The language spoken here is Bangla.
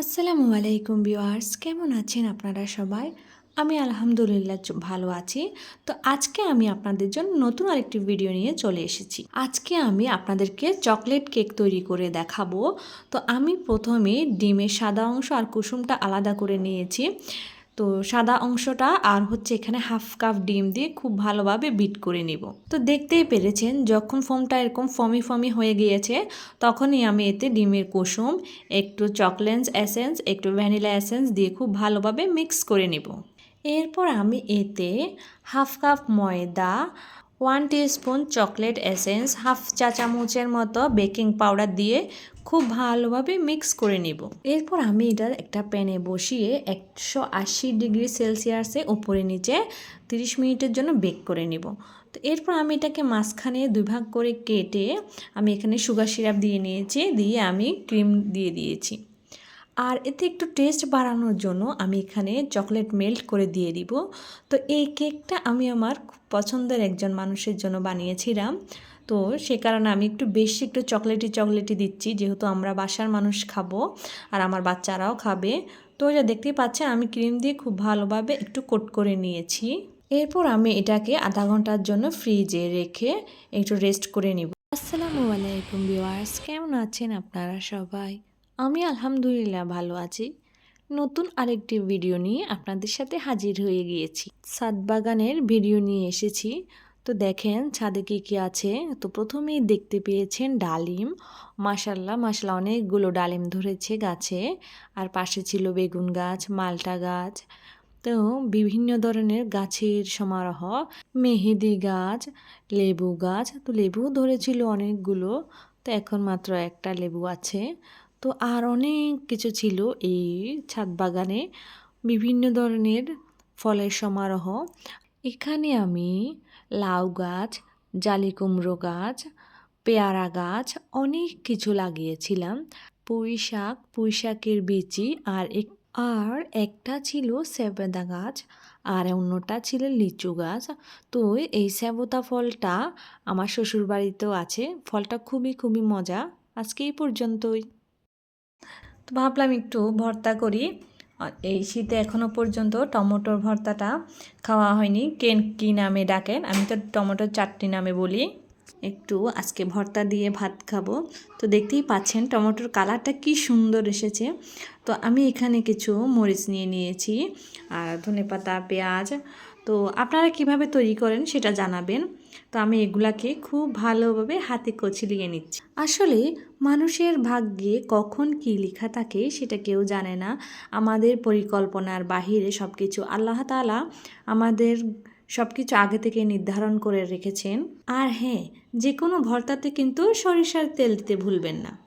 আসসালামু আলাইকুম ভিওয়ার্স কেমন আছেন আপনারা সবাই? আমি আলহামদুলিল্লাহ ভালো আছি। তো আজকে আমি আপনাদের জন্য নতুন আরেকটি ভিডিও নিয়ে চলে এসেছি। আজকে আমি আপনাদেরকে চকলেট কেক তৈরি করে দেখাবো। তো আমি প্রথমে ডিমের সাদা অংশ আর কুসুমটা আলাদা করে নিয়েছি। তো সাদা অংশটা আর হচ্ছে এখানে হাফ কাপ ডিম দিয়ে খুব ভালোভাবে বিট করে নিব। তো দেখতেই পেরেছেন, যখন ফোমটা এরকম ফমি ফমি হয়ে গিয়েছে, তখনই আমি এতে ডিমের কুসুম, একটু চকলেন্স এসেন্স, একটু ভ্যানিলা এসেন্স দিয়ে খুব ভালোভাবে মিক্স করে নেব। এরপর আমি এতে হাফ কাপ ময়দা one spoon chocolate essence half চা চামচের মতো বেকিং পাউডার দিয়ে খুব ভালোভাবে মিক্স করে নেব। এরপর আমি এটা একটা প্যানে বসিয়ে একশো আশি ডিগ্রি সেলসিয়াসে উপরে নিচে তিরিশ মিনিটের জন্য বেক করে নেব। তো এরপর আমি এটাকে মাঝখানে দুই ভাগ করে কেটে আমি এখানে সুগার সিরাপ দিয়ে নিয়েছি, দিয়ে আমি ক্রিম দিয়ে দিয়েছি। আর এতে একটু টেস্ট বাড়ানোর জন্য আমি এখানে চকলেট মেল্ট করে দিয়ে দিব। তো এই কেকটা আমি আমার খুব পছন্দের একজন মানুষের জন্য বানিয়েছিলাম। তো সে কারণে আমি একটু বেশি একটু চকলেটি চকলেটি দিচ্ছি, যেহেতু আমরা বাসার মানুষ খাব আর আমার বাচ্চারাও খাবে। তো এটা দেখতেই পাচ্ছেন, আমি ক্রিম দিয়ে খুব ভালোভাবে একটু কোট করে নিয়েছি। এরপর আমি এটাকে আধা ঘণ্টার জন্য ফ্রিজে রেখে একটু রেস্ট করে নিব। আসসালামু আলাইকুম ভিউয়ার্স কেমন আছেন আপনারা সবাই? আমি আলহামদুলিল্লাহ ভালো আছি। নতুন আরেকটি ভিডিও নিয়ে আপনাদের সাথে হাজির হয়ে গিয়েছি। ছাদ বাগানের ভিডিও নিয়ে এসেছি। তো দেখেন, ছাদে কী কী আছে? তো প্রথমেই দেখতে পেয়েছেন ডালিম। মাসাল্লাহ মাসাল্লাহ অনেকগুলো ডালিম ধরেছে গাছে। আর পাশে ছিল বেগুন গাছ, মালটা গাছ। তো বিভিন্ন ধরনের গাছের সমারোহ, মেহেদি গাছ, লেবু গাছ। তো লেবু ধরেছিল অনেকগুলো। তো এখন মাত্র একটা লেবু আছে। তো আর অনেক কিছু ছিল এই ছাদ বাগানে বিভিন্ন ধরনের ফলের সমারোহ। এখানে আমি লাউ গাছ, জালি কুমড়ো গাছ, পেয়ারা গাছ অনেক কিছু লাগিয়েছিলাম। পুঁই শাক, পুঁই শাকের বিচি আর এক, আর একটা ছিল সেবেদা গাছ আর অন্যটা ছিল লিচু গাছ। তো এই সেবতা ফলটা আমার শ্বশুর বাড়িতেও আছে। ফলটা খুবই খুবই মজা। আজকে এই পর্যন্তই। তো ভাবলাম একটু ভর্তা করি। এই শীতে এখনও পর্যন্ত টমেটোর ভর্তাটা খাওয়া হয়নি। কেন কী নামে ডাকেন? আমি তো টমেটোর চাটনি নামে বলি। একটু আজকে ভর্তা দিয়ে ভাত খাব। তো দেখতেই পাচ্ছেন টমেটোর কালারটা কি সুন্দর এসেছে। তো আমি এখানে কিছু মরিচ নিয়ে নিয়েছি, আর ধনেপাতা পেঁয়াজ। তো আপনারা কীভাবে তৈরি করেন সেটা জানাবেন। তো আমি এগুলাকে খুব ভালোভাবে হাতে কচলিয়ে নিচ্ছি। আসলে মানুষের ভাগ্যে কখন কি লেখা থাকে সেটা কেউ জানে না। আমাদের পরিকল্পনার বাহিরে সব কিছু আল্লাহ তালা আমাদের সব কিছু আগে থেকে নির্ধারণ করে রেখেছেন। আর হ্যাঁ যে কোনো ভর্তাতে কিন্তু সরিষার তেল দিতে ভুলবেন না।